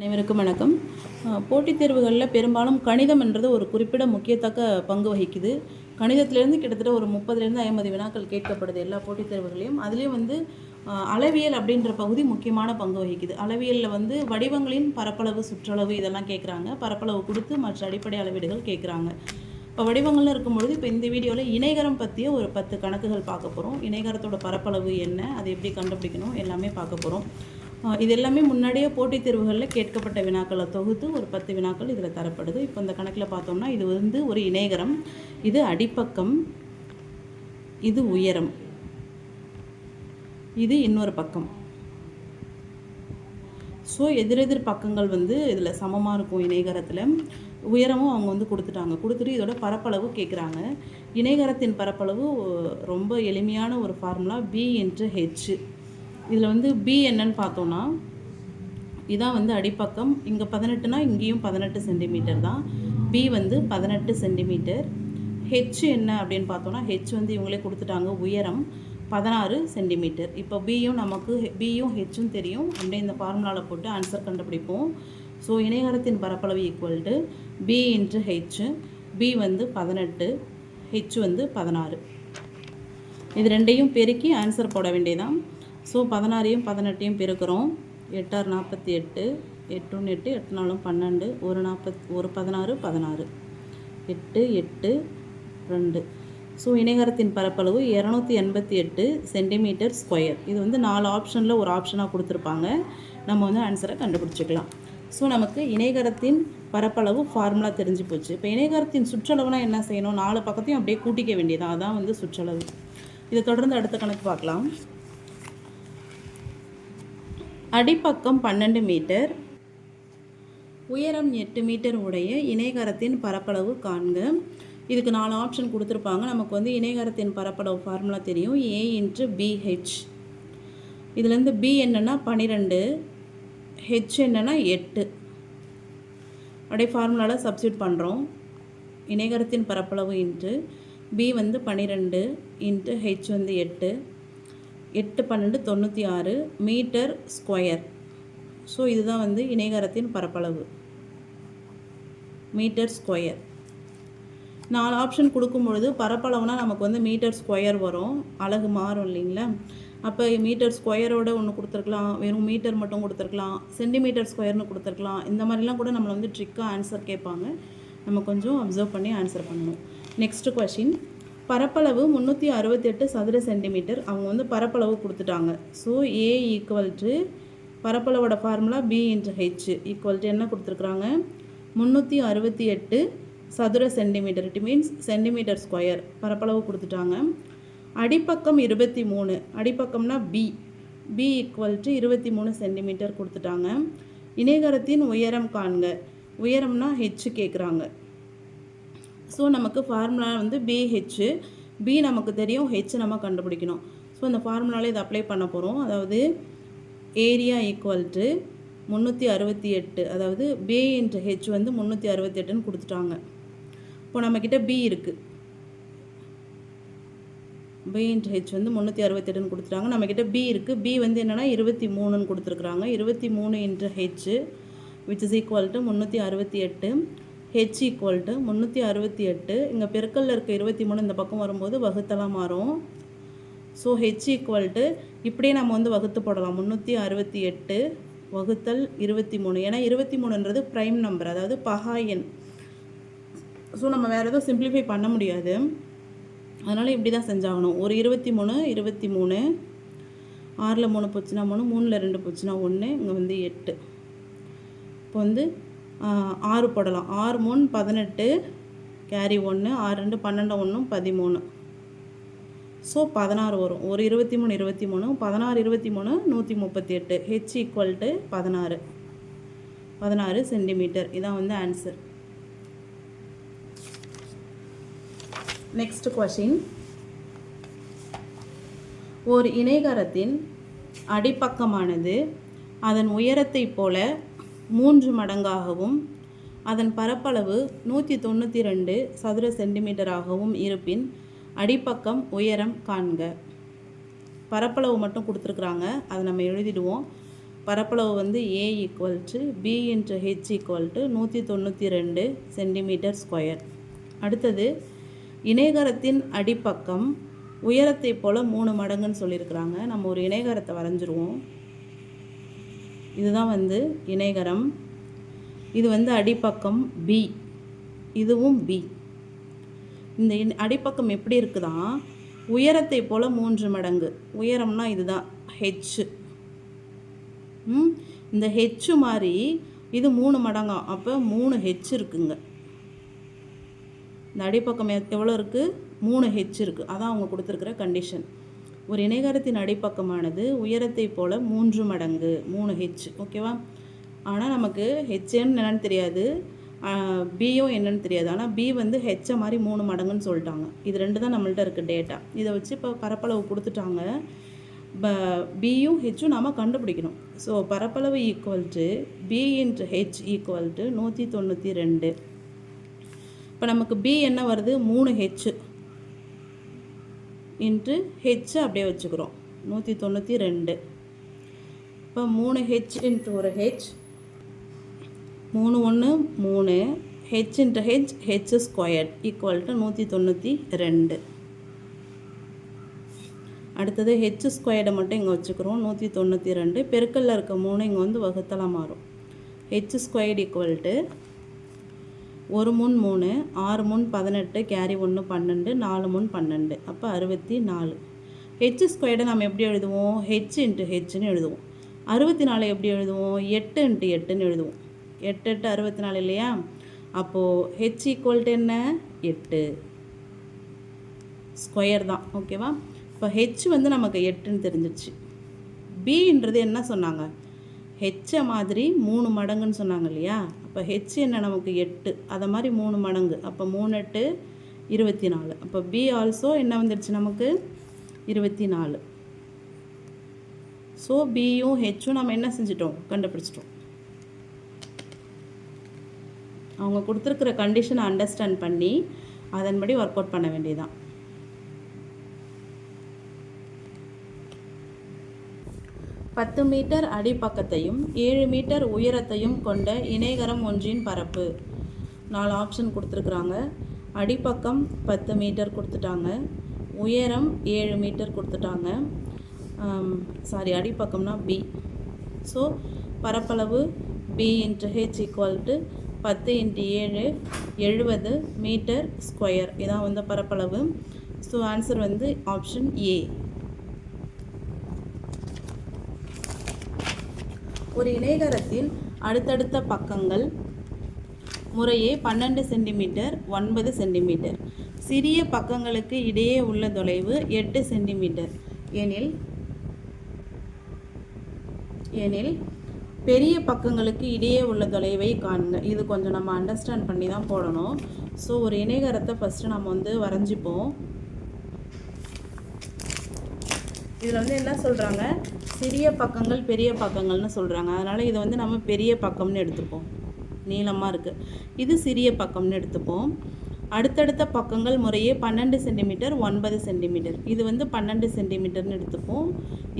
அனைவருக்கும் வணக்கம். போட்டித் தேர்வுகளில் பெரும்பாலும் கணிதம் என்றது ஒரு குறிப்பிட முக்கியத்தக்க பங்கு வகிக்குது. கணிதத்திலேருந்து கிட்டத்தட்ட ஒரு முப்பதுலேருந்து ஐம்பது வினாக்கள் கேட்கப்படுது எல்லா போட்டித் தேர்வுகளையும். அதுலேயும் வந்து அளவியல் அப்படின்ற பகுதி முக்கியமான பங்கு வகிக்குது. அளவியலில் வந்து வடிவங்களின் பரப்பளவு சுற்றளவு இதெல்லாம் கேட்குறாங்க பரப்பளவு கொடுத்து மற்ற அடிப்படை அளவீடுகள் கேட்குறாங்க இப்போ வடிவங்கள்ல இருக்கும்பொழுது இப்போ இந்த வீடியோவில் இணைகரம் பற்றிய ஒரு பத்து கணக்குகள் பார்க்க போகிறோம் இணைகரத்தோட பரப்பளவு என்ன அதை எப்படி கண்டுபிடிக்கணும் எல்லாமே பார்க்க போகிறோம் இது எல்லாமே முன்னாடியே போட்டித் தேர்வுகளில் கேட்கப்பட்ட வினாக்களை தொகுத்து ஒரு பத்து வினாக்கள் இதில் தரப்படுது. இப்போ இந்த கணக்கில் பார்த்தோம்னா இது வந்து ஒரு இணைகரம் இது அடிப்பக்கம் இது உயரம் இது இன்னொரு பக்கம். ஸோ எதிரெதிர் பக்கங்கள் வந்து இதில் சமமாக இருக்கும் இணைகரத்தில். உயரமும் அவங்க வந்து கொடுத்துட்டாங்க. கொடுத்துட்டு இதோட பரப்பளவு கேட்குறாங்க இணைகரத்தின் பரப்பளவு ரொம்ப எளிமையான ஒரு ஃபார்முலா பி இன்ட்டு ஹெச் இதில் வந்து பி என்னன்னு பார்த்தோன்னா இதான் வந்து அடிப்பக்கம். இங்கே பதினெட்டுனா இங்கேயும் பதினெட்டு சென்டிமீட்டர் தான். பி வந்து பதினெட்டு சென்டிமீட்டர் ஹெச் என்ன அப்படின்னு பார்த்தோன்னா ஹெச் வந்து இவங்களே கொடுத்துட்டாங்க உயரம் பதினாறு சென்டிமீட்டர் இப்போ பியும் நமக்கு பியும் ஹெச்சும் தெரியும். அப்படியே இந்த ஃபார்முலாவில் போட்டு ஆன்சர் கண்டுபிடிப்போம். ஸோ இணையகரத்தின் பரப்பளவு equal to B into H B வந்து பதினெட்டு ஹெச் வந்து பதினாறு. இது ரெண்டையும் பெருக்கி ஆன்சர் போட வேண்டியதான் ஸோ பதினாறையும் பதினெட்டையும் பெருக்கிறோம். எட்டாறு நாற்பத்தி எட்டு எட்டு ஒன்று எட்டு எட்டு நாலும் பன்னெண்டு ஒரு நாற்பத் ஒரு பதினாறு பதினாறு. எட்டு எட்டு ரெண்டு. ஸோ இணைகரத்தின் பரப்பளவு இரநூத்தி எண்பத்தி எட்டு சென்டிமீட்டர் ஸ்கொயர். இது வந்து நாலு ஆப்ஷனில் ஒரு ஆப்ஷனாக கொடுத்துருப்பாங்க. நம்ம வந்து ஆன்சரை கண்டுபிடிச்சிக்கலாம். ஸோ நமக்கு இணைகரத்தின் பரப்பளவு ஃபார்முலா தெரிஞ்சு போச்சு. இப்போ இணைகரத்தின் சுற்றளவுனா என்ன செய்யணும்? நாலு பக்கத்தையும் அப்படியே கூட்டிக்க வேண்டியதான் அதான் வந்து சுற்றளவு. இதை தொடர்ந்து அடுத்த கணக்கு பார்க்கலாம். அடிப்பக்கம் பன்னெண்டு மீட்டர். உயரம் எட்டு மீட்டர் உடைய இணைகரத்தின் பரப்பளவு காண்க. இதுக்கு நாலு ஆப்ஷன் கொடுத்துருப்பாங்க. நமக்கு வந்து இணைகரத்தின் பரப்பளவு ஃபார்முலா தெரியும். ஏ இன்ட்டு பிஹெச் இதுலேருந்து பி என்னன்னா பன்னிரெண்டு ஹெச் என்னென்னா எட்டு. அப்படியே ஃபார்முலாவில் சப்ஸ்டியூட் பண்ணுறோம் இணைகரத்தின் பரப்பளவு இன்ட்டு பி வந்து பன்னிரெண்டு இன்ட்டு ஹெச் வந்து எட்டு. எட்டு பன்னெண்டு தொண்ணூற்றி ஆறு மீட்டர் ஸ்கொயர். ஸோ இதுதான் வந்து இணைகரத்தின் பரப்பளவு. Metre square. நாலு ஆப்ஷன் கொடுக்கும் பொழுது பரப்பளவுனா நமக்கு வந்து மீட்டர் ஸ்கொயர் வரும். அழகு மாறும் இல்லைங்களா? அப்போ மீட்டர் ஸ்கொயரோட ஒன்று கொடுத்துருக்கலாம். வெறும் மீட்டர் மட்டும் கொடுத்துருக்கலாம். சென்டிமீட்டர் ஸ்கொயர்னு கொடுத்துருக்கலாம். இந்த மாதிரிலாம் கூட நம்மளை வந்து ட்ரிக்காக ஆன்சர் கேட்பாங்க. நம்ம கொஞ்சம் அப்சர்வ் பண்ணி ஆன்சர் பண்ணணும். நெக்ஸ்ட் கொஷின் பரப்பளவு முந்நூற்றி அறுபத்தெட்டு சதுர சென்டிமீட்டர் அவங்க வந்து பரப்பளவு கொடுத்துட்டாங்க. So A equal to பரப்பளவோட formula B into H equal to என்ன கொடுத்துருக்குறாங்க? முந்நூற்றி அறுபத்தி எட்டு சதுர centimetre it means centimetre square பரப்பளவு கொடுத்துட்டாங்க. அடிப்பக்கம் இருபத்தி மூணு. அடிப்பக்கம்னா பி பி ஈக்குவல் டு இருபத்தி மூணு சென்டிமீட்டர் கொடுத்துட்டாங்க. இணைகரத்தின் உயரம் காண்க. உயரம்னா ஹெச் கேட்குறாங்க ஸோ நமக்கு ஃபார்முலா வந்து பிஹெச் பி நமக்கு தெரியும் ஹெச் நம்ம கண்டுபிடிக்கணும். ஸோ இந்த ஃபார்முலாவில் இதை அப்ளை பண்ண போகிறோம் அதாவது ஏரியா ஈக்குவல் டு முந்நூற்றி அறுபத்தி எட்டு அதாவது பி இன்ட்டு ஹெச் வந்து முந்நூற்றி அறுபத்தி எட்டுன்னு கொடுத்துட்டாங்க. இப்போ நம்மக்கிட்ட பி இருக்குது பி இன்ட்டு ஹெச் வந்து முந்நூற்றி அறுபத்தெட்டுன்னு கொடுத்துட்டாங்க. நம்மக்கிட்ட பி இருக்குது பி வந்து என்னென்னா இருபத்தி மூணுன்னு கொடுத்துருக்குறாங்க. இருபத்தி மூணு into H which is equal to முந்நூற்றி அறுபத்தி எட்டு. ஹெச் ஈக்குவல் டு முந்நூற்றி அறுபத்தி எட்டு. இங்கே பெருக்கல்ல இருக்க இருபத்தி மூணு இந்த பக்கம் வரும்போது வகுத்தலாம் மாறும். ஸோ ஹெச் ஈக்குவல் டு இப்படியே நம்ம வந்து வகுத்து போடலாம். முந்நூற்றி அறுபத்தி எட்டு வகுத்தல் இருபத்தி மூணு. ஏன்னா இருபத்தி மூணுன்றது ப்ரைம் நம்பர் அதாவது பகா எண். ஸோ நம்ம வேறு எதுவும் சிம்பிளிஃபை பண்ண முடியாது. அதனால் இப்படி தான் செஞ்சாகணும். ஒரு இருபத்தி மூணு இருபத்தி மூணு. ஆறில் மூணு போச்சுன்னா மூணு மூணில் ரெண்டு போச்சுன்னா ஒன்று இங்கே வந்து எட்டு. இப்போ வந்து ஆறு போடலாம். ஆறு மூணு பதினெட்டு கேரி ஒன்று ஆறு ரெண்டு பன்னெண்டு ஒன்றும் பதிமூணு. ஸோ பதினாறு வரும். ஒரு இருபத்தி மூணு இருபத்தி மூணு பதினாறு இருபத்தி மூணு நூற்றி முப்பத்தி எட்டு. ஹெச் ஈக்குவல் டு பதினாறு. பதினாறு சென்டிமீட்டர் இதான் வந்து ஆன்சர் நெக்ஸ்ட் கொஷின் ஒரு இணைகரத்தின் அடிப்பக்கமானது அதன் உயரத்தைப் போல மூன்று மடங்காகவும் அதன் பரப்பளவு நூற்றி தொண்ணூற்றி ரெண்டு சதுர சென்டிமீட்டராகவும் இருப்பின் அடிப்பக்கம் உயரம் காண்க. பரப்பளவு மட்டும் கொடுத்துருக்குறாங்க. அதை நம்ம எழுதிடுவோம். பரப்பளவு வந்து A equal to B into H equal to நூற்றி தொண்ணூற்றி ரெண்டு சென்டிமீட்டர் ஸ்கொயர் அடுத்தது இணைகரத்தின் அடிப்பக்கம் உயரத்தை போல் மூணு மடங்குன்னு சொல்லியிருக்கிறாங்க. நம்ம ஒரு இணைகரத்தை வரைஞ்சிருவோம். இதுதான் வந்து இணைகரம். இது வந்து அடிப்பக்கம் பி இதுவும் பி இந்த இன் அடிப்பக்கம் எப்படி இருக்குதா? உயரத்தை போல் மூன்று மடங்கு. உயரம்னா இதுதான். ஹெச் ம்? இந்த ஹெச்சு மாதிரி இது மூணு மடங்காம் அப்போ மூணு ஹெச் இருக்குங்க. இந்த அடிப்பக்கம் எவ்வளோ இருக்குது மூணு ஹெச் இருக்குது அதான் அவங்க கொடுத்துருக்குற கண்டிஷன் ஒரு இணைகரத்தின் அடிப்பக்கமானது உயரத்தை போல் மூன்று மடங்கு மூணு ஹெச் ஓகேவா ஆனால் நமக்கு ஹெச்ன்னு என்னன்னு தெரியாது. பியும் என்னன்னு தெரியாது. ஆனால் பி வந்து ஹெச்சை மாதிரி மூணு மடங்குன்னு சொல்லிட்டாங்க. இது ரெண்டு தான் நம்மள்ட்ட இருக்குது டேட்டா இதை வச்சு இப்போ பரப்பளவு கொடுத்துட்டாங்க. ப பியும் ஹெச்சும் நாம் கண்டுபிடிக்கணும். ஸோ பரப்பளவு equal to B into H equal to நூற்றி தொண்ணூற்றி ரெண்டு. இப்போ நமக்கு பி என்ன வருது? மூணு ஹெச் இன்ட்டு ஹெச் அப்படியே வச்சுக்கிறோம். நூற்றி தொண்ணூற்றி ரெண்டு. இப்போ மூணு ஹெச் இன்ட்டு ஒரு ஹெச் மூணு ஒன்று மூணு. H into H H squared equal to நூற்றி தொண்ணூற்றி ரெண்டு. அடுத்தது ஹெச் ஸ்கொயர்டை மட்டும் இங்கே வச்சுக்கிறோம். நூற்றி தொண்ணூற்றி ரெண்டு. பெருக்கல்ல இருக்க மூணு இங்கே வந்து வகுத்தலாம் மாறும். ஹெச் ஸ்கொயர்ட் ஈக்குவல் டு ஒரு முன் மூணு ஆறு முன் பதினெட்டு கேரி ஒன்று பன்னெண்டு நாலு முன் பன்னெண்டு. அப்போ அறுபத்தி நாலு. ஹெச் ஸ்கொயர்டை நம்ம எப்படி எழுதுவோம்? ஹெச் இன்ட்டு ஹெச்னு எழுதுவோம். அறுபத்தி நாலு எப்படி எழுதுவோம்? எட்டு இன்ட்டு எட்டுன்னு எழுதுவோம். எட்டு எட்டு அறுபத்தி நாலு இல்லையா? அப்போது ஹெச் ஈக்குவல்ட்டு என்ன? எட்டு. ஸ்கொயர் தான். ஓகேவா இப்போ ஹெச் வந்து நமக்கு எட்டுன்னு தெரிஞ்சிருச்சு. பின்றது என்ன சொன்னாங்க? ஹெச்சை மாதிரி மூணு மடங்குன்னு சொன்னாங்க இல்லையா? இப்போ ஹெச் என்ன நமக்கு எட்டு? அதை மாதிரி மூணு மடங்கு. அப்போ மூணு எட்டு இருபத்தி நாலு. அப்போ பி ஆல்சோ என்ன வந்துடுச்சு நமக்கு? இருபத்தி நாலு. ஸோ பியும் ஹெச்சும் நம்ம என்ன செஞ்சிட்டோம்? கண்டுபிடிச்சிட்டோம். அவங்க கொடுத்துருக்குற கண்டிஷனை அண்டர்ஸ்டாண்ட் பண்ணி அதன்படி ஒர்க் அவுட் பண்ண வேண்டியதான் பத்து மீட்டர் அடிப்பக்கத்தையும் ஏழு மீட்டர் உயரத்தையும் கொண்ட இணைகரம் ஒன்றின் பரப்பு. நாலு ஆப்ஷன் கொடுத்துருக்குறாங்க. அடிப்பக்கம் பத்து மீட்டர் கொடுத்துட்டாங்க. உயரம் ஏழு மீட்டர் கொடுத்துட்டாங்க. சாரி அடிப்பக்கம்னா பி ஸோ பரப்பளவு B into H equal to பத்து இன்ட்டு ஏழு எழுபது மீட்டர் ஸ்கொயர் இதான் வந்து பரப்பளவு. ஸோ ஆன்சர் வந்து ஆப்ஷன் ஏ ஒரு இணைகரத்தில் அடுத்தடுத்த பக்கங்கள் முறையே பன்னெண்டு சென்டிமீட்டர் ஒன்பது சென்டிமீட்டர். சிறிய பக்கங்களுக்கு இடையே உள்ள தொலைவு எட்டு சென்டிமீட்டர். எனில் எனில் பெரிய பக்கங்களுக்கு இடையே உள்ள தொலைவை காண்க. இது கொஞ்சம் நம்ம அண்டர்ஸ்டாண்ட் பண்ணி தான் போடணும். ஸோ ஒரு இணைகரத்தை ஃபஸ்ட்டு நம்ம வந்து வரைஞ்சிப்போம். இதில் வந்து என்ன சொல்கிறாங்க சிறிய பக்கங்கள் பெரிய பக்கங்கள்னு சொல்கிறாங்க அதனால் இதை வந்து நம்ம பெரிய பக்கம்னு எடுத்துப்போம். நீளமாக இருக்குது இது சிறிய பக்கம்னு எடுத்துப்போம். அடுத்தடுத்த பக்கங்கள் முறையே பன்னெண்டு சென்டிமீட்டர் ஒன்பது சென்டிமீட்டர். இது வந்து பன்னெண்டு சென்டிமீட்டர்னு எடுத்துப்போம்.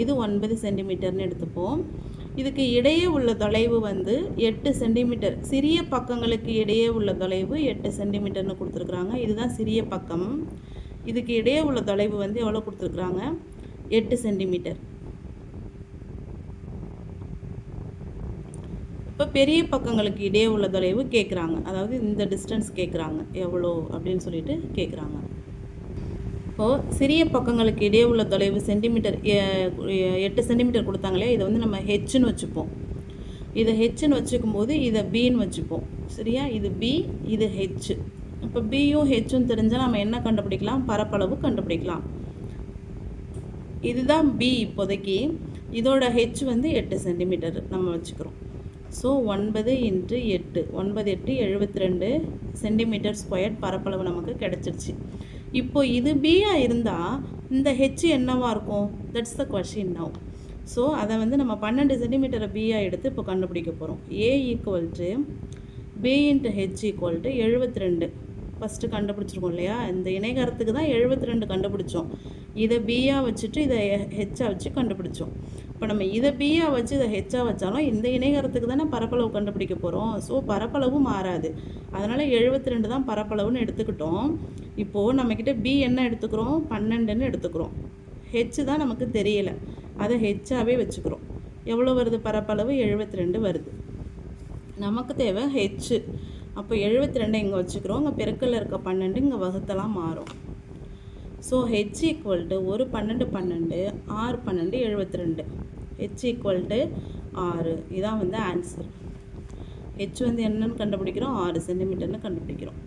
இது ஒன்பது சென்டிமீட்டர்னு எடுத்துப்போம். இதுக்கு இடையே உள்ள தொலைவு வந்து எட்டு சென்டிமீட்டர். சிறிய பக்கங்களுக்கு இடையே உள்ள தொலைவு எட்டு சென்டிமீட்டர்னு கொடுத்துருக்குறாங்க. இதுதான் சிறிய பக்கம். இதுக்கு இடையே உள்ள தொலைவு வந்து எவ்வளோ கொடுத்துருக்குறாங்க? எட்டு சென்டிமீட்டர். இப்போ பெரிய பக்கங்களுக்கு இடையே உள்ள தொலைவு கேட்குறாங்க அதாவது இந்த டிஸ்டன்ஸ் கேட்குறாங்க எவ்வளோ அப்படின்னு சொல்லிட்டு கேட்குறாங்க இப்போது சிறிய பக்கங்களுக்கு இடையே உள்ள தொலைவு சென்டிமீட்டர் எட்டு சென்டிமீட்டர் கொடுத்தாங்களே இதை வந்து நம்ம ஹெச்னு வச்சுப்போம். இதை ஹெச்னு வச்சுக்கும் போது இதை பின்னு வச்சுப்போம். சரியா? இது பி இது ஹெச் இப்போ பியும் ஹெச்சும் தெரிஞ்சால் நம்ம என்ன கண்டுபிடிக்கலாம்? பரப்பளவு கண்டுபிடிக்கலாம். இதுதான் பி இப்போதைக்கு. இதோட ஹெச் வந்து எட்டு சென்டிமீட்டர் நம்ம வச்சுக்கிறோம். ஸோ ஒன்பது இன்ட்டு எட்டு. ஒன்பது எட்டு எழுபத்தி ரெண்டு சென்டிமீட்டர் ஸ்கொயர் பரப்பளவு நமக்கு கிடச்சிருச்சு. இப்போ இது பியாக இருந்தால் இந்த ஹெச் என்னவாக இருக்கும்? That's the question now so அதை வந்து நம்ம பன்னெண்டு சென்டிமீட்டரை பியாக எடுத்து இப்போ கண்டுபிடிக்க போகிறோம் A equal to B into H equal to எழுபத்தி ரெண்டு ஃபஸ்ட்டு கண்டுபிடிச்சிருக்கோம் இல்லையா? இந்த இணைகரத்துக்கு தான் எழுபத்தி ரெண்டு கண்டுபிடிச்சோம். இதை பியாக வச்சுட்டு இதை ஹெச்சாக வச்சு கண்டுபிடிச்சோம். இப்போ நம்ம இதை பியாக வச்சு இதை ஹெச்சாக வச்சாலும் இந்த இணைகரத்துக்கு தானே பரப்பளவு கண்டுபிடிக்க போகிறோம் ஸோ பரப்பளவு மாறாது. அதனால் எழுபத்தி ரெண்டு தான் பரப்பளவுன்னு எடுத்துக்கிட்டோம். இப்போது நம்மக்கிட்ட பி என்ன எடுத்துக்கிறோம்? பன்னெண்டுன்னு எடுத்துக்கிறோம். ஹெச் தான் நமக்கு தெரியலை. அதை ஹெச்சாகவே வச்சுக்கிறோம். எவ்வளோ வருது? பரப்பளவு எழுபத்தி ரெண்டு வருது. நமக்கு தேவை ஹெச்சு அப்போ எழுபத்தி ரெண்டு இங்கே வச்சுக்கிறோம். இங்கே பெருக்கல்ல இருக்க பன்னெண்டு இங்கே வகுத்தெல்லாம் மாறும். ஸோ ஹெச் ஈக்குவல் டு ஒரு பன்னெண்டு பன்னெண்டு ஆறு பன்னெண்டு எழுபத்தி ரெண்டு ஹெச் ஈக்குவல் டு ஆறு. இதான் வந்து ஆன்சர் ஹெச் வந்து என்னன்னு கண்டுபிடிக்கிறோம்? ஆறு சென்டிமீட்டர்னு கண்டுபிடிக்கிறோம்.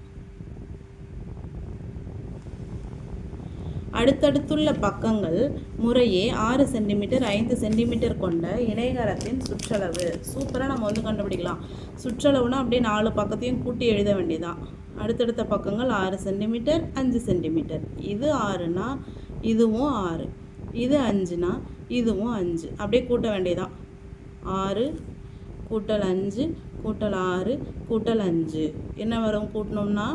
அடுத்தடுத்துள்ள பக்கங்கள் முறையே ஆறு சென்டிமீட்டர் ஐந்து சென்டிமீட்டர் கொண்ட இணையகரத்தின் சுற்றளவு. சூப்பராக நம்ம வந்து கண்டுபிடிக்கலாம். சுற்றளவுனா அப்படியே நாலு பக்கத்தையும் கூட்டி எழுத வேண்டியதான் அடுத்தடுத்த பக்கங்கள் ஆறு சென்டிமீட்டர் அஞ்சு சென்டிமீட்டர். இது ஆறுனா இதுவும் ஆறு இது அஞ்சுனா இதுவும் அஞ்சு. அப்படியே கூட்ட வேண்டியதான் ஆறு கூட்டல் அஞ்சு கூட்டல் ஆறு கூட்டல் அஞ்சு. என்ன வரும்? கூட்டினோம்னா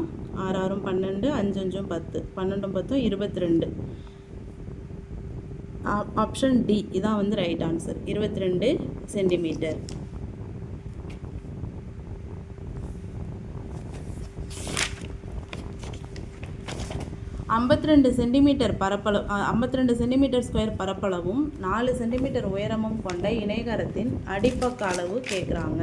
ஆறு ஆறும் பன்னெண்டு அஞ்சு அஞ்சும் பத்து. பன்னெண்டும் பத்தும் இருபத்தி ரெண்டு ஆப்ஷன் டி இதான் வந்து ரைட் ஆன்சர் இருபத்தி ரெண்டு சென்டிமீட்டர். ஐம்பத்தி ரெண்டு சென்டிமீட்டர் பரப்பளவு ஐம்பத்தி ரெண்டு சென்டிமீட்டர் ஸ்கொயர் பரப்பளவும் நாலு சென்டிமீட்டர் உயரமும் கொண்ட இணையகரத்தின் அடிப்பக்க அளவு கேட்குறாங்க.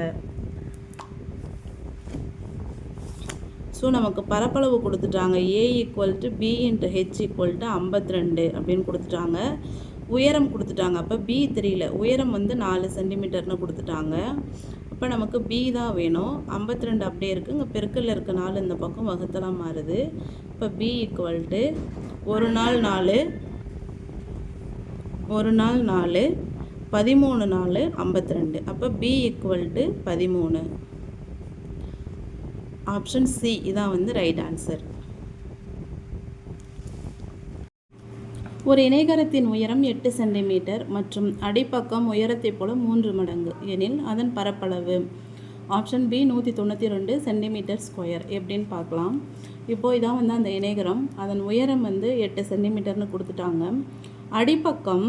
ஸோ நமக்கு பரப்பளவு கொடுத்துட்டாங்க. A equal to B into H equal to ஐம்பத்தி ரெண்டு அப்படின்னு கொடுத்துட்டாங்க. உயரம் கொடுத்துட்டாங்க. அப்போ பி தெரியல உயரம் வந்து நாலு சென்டிமீட்டர்னு கொடுத்துட்டாங்க. அப்போ நமக்கு பி தான் வேணும். ஐம்பத்தி ரெண்டு அப்படியே இருக்குது இங்கே பெருக்கல்ல இருக்க நாலு இந்த பக்கம் வகுத்தலாம் மாறுது. இப்போ பி ஈக்குவல் டு ஒரு நாள் நாலு ஒரு நாள் நாலு பதிமூணு நாலு ஐம்பத்தி ரெண்டு அப்போ பி ஈக்குவல் டு பதிமூணு. ஆப்ஷன் சி இதான் வந்து ரைட் ஆன்சர் ஒரு இணைகரத்தின் உயரம் எட்டு சென்டிமீட்டர் மற்றும் அடிப்பக்கம் உயரத்தைப் போல மூன்று மடங்கு எனில் அதன் பரப்பளவு. ஆப்ஷன் பி நூற்றி தொண்ணூற்றி ரெண்டு சென்டிமீட்டர் ஸ்கொயர். எப்படின்னு பார்க்கலாம். இப்போது இதான் வந்து அந்த இணைகரம். அதன் உயரம் வந்து எட்டு சென்டிமீட்டர்னு கொடுத்துட்டாங்க. அடிப்பக்கம்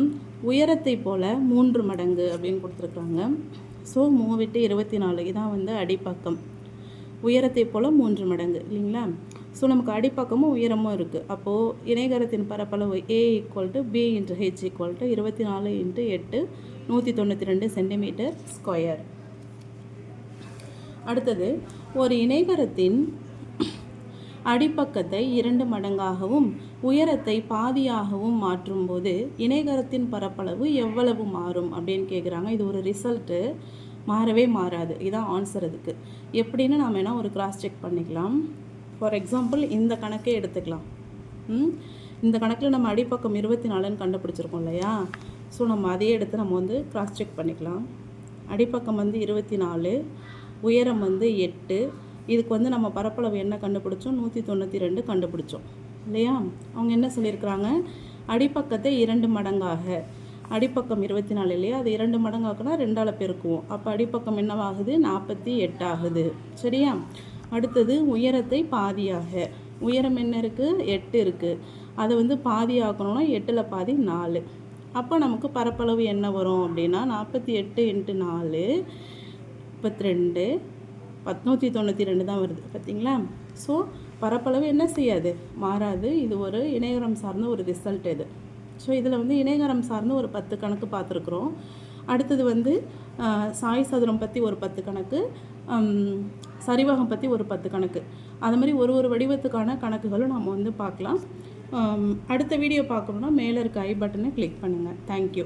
உயரத்தை போல் மூன்று மடங்கு அப்படின்னு கொடுத்துருக்குறாங்க ஸோ மூவிட்டு இருபத்தி நாலு. இதான் வந்து அடிப்பக்கம். உயரத்தை போல் மூன்று மடங்கு இல்லைங்களா? ஸோ நமக்கு அடிப்பக்கமும் உயரமும் இருக்குது அப்போது இணைகரத்தின் பரப்பளவு A equal to B into H equal to இருபத்தி நாலு இன்ட்டு எட்டு நூற்றி தொண்ணூற்றி ரெண்டு சென்டிமீட்டர் ஸ்கொயர் அடுத்தது ஒரு இணைகரத்தின் அடிப்பக்கத்தை இரண்டு மடங்காகவும் உயரத்தை பாதியாகவும் மாற்றும்போது இணைகரத்தின் பரப்பளவு எவ்வளவு மாறும் அப்படின்னு கேட்குறாங்க இது ஒரு ரிசல்ட்டு மாறவே மாறாது. இதான் ஆன்சர் அதுக்கு. எப்படின்னு நாம் வேணால் ஒரு கிராஸ் செக் பண்ணிக்கலாம். ஃபார் எக்ஸாம்பிள் இந்த கணக்கே எடுத்துக்கலாம். இந்த கணக்கில் நம்ம அடிப்பக்கம் இருபத்தி நாலுன்னு கண்டுபிடிச்சிருக்கோம் இல்லையா? ஸோ நம்ம அதையே எடுத்து நம்ம வந்து கிராஸ் செக் பண்ணிக்கலாம். அடிப்பக்கம் வந்து இருபத்தி நாலு உயரம் வந்து எட்டு. இதுக்கு வந்து நம்ம பரப்பளவு என்ன கண்டுபிடிச்சோம்? நூற்றி தொண்ணூற்றி ரெண்டு கண்டுபிடிச்சோம். இல்லையா? அவங்க என்ன சொல்லியிருக்கிறாங்க? அடிப்பக்கத்தை இரண்டு மடங்காக. அடிப்பக்கம் இருபத்தி நாலு இல்லையா? அது இரண்டு மடங்காக்குனா ரெண்டால் பெருக்குவோம். அப்போ அடிப்பக்கம் என்னவாகுது? நாற்பத்தி எட்டாகுது. சரியா? அடுத்தது உயரத்தை பாதியாக. உயரம் என்ன இருக்குது எட்டு இருக்குது அதை வந்து பாதி ஆக்கணும்னா எட்டில் பாதி நாலு. அப்போ நமக்கு பரப்பளவு என்ன வரும் அப்படின்னா நாற்பத்தி எட்டு இன்ட்டு நாலு முப்பத்தி ரெண்டு பத்நூற்றி தொண்ணூற்றி ரெண்டு தான் வருது பார்த்தீங்களா ஸோ பரப்பளவு என்ன செய்யாது? மாறாது. இது ஒரு இணையகரம் சார்ந்த ஒரு ரிசல்ட் இது. ஸோ இதில் வந்து இணையகரம் சார்ந்து ஒரு பத்து கணக்கு பார்த்துருக்குறோம். அடுத்தது வந்து சாய் சதுரம் பற்றி ஒரு பத்து கணக்கு. சரிவகம் பற்றி ஒரு பத்து கணக்கு. அது மாதிரி ஒரு ஒரு வடிவத்துக்கான கணக்குகளும் நம்ம வந்து பார்க்கலாம். அடுத்த வீடியோ பார்க்கணுன்னா மேலே இருக்க ஐ பட்டனை கிளிக் பண்ணுங்கள் தேங்க்யூ